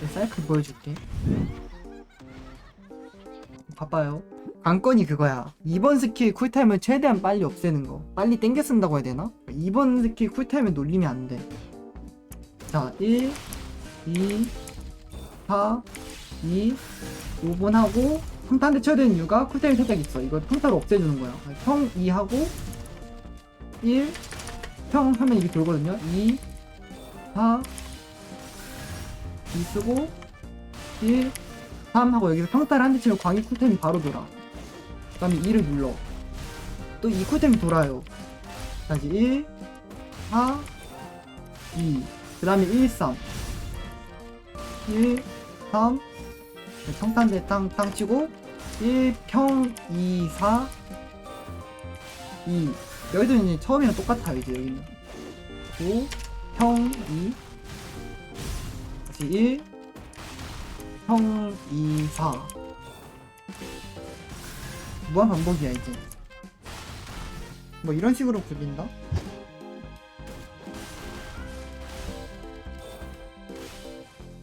내 사이클 보여줄게. 봐봐요. 관건이 그거야. 2번 스킬 쿨타임을 최대한 빨리 없애는 거. 빨리 땡겨 쓴다고 해야 되나? 2번 스킬 쿨타임을 놀리면 안 돼. 자, 1, 2, 4, 2, 5분 하고 평타한테 쳐야 되는 이유가 쿨타임이 살짝 있어. 이걸 평타로 없애주는 거야. 평 2 하고 1, 평 하면 이게 돌거든요. 2, 4, 2 쓰고 1, 3 하고 여기서 평타를 한 대 치면 광희 쿨타임이 바로 돌아. 그 다음에 2를 눌러. 또 2 쿨타임이 돌아요. 다시 1, 4, 2. 그 다음에 1, 3. 1, 3. 평타 한대 땅, 땅 치고 1, 평, 2, 4, 2. 여기도 이제 처음이랑 똑같아요, 이제 여기는. 5, 평, 2. 다시 1, 평, 2, 4. 무한 반복이야, 이제. 뭐 이런 식으로 굴린다?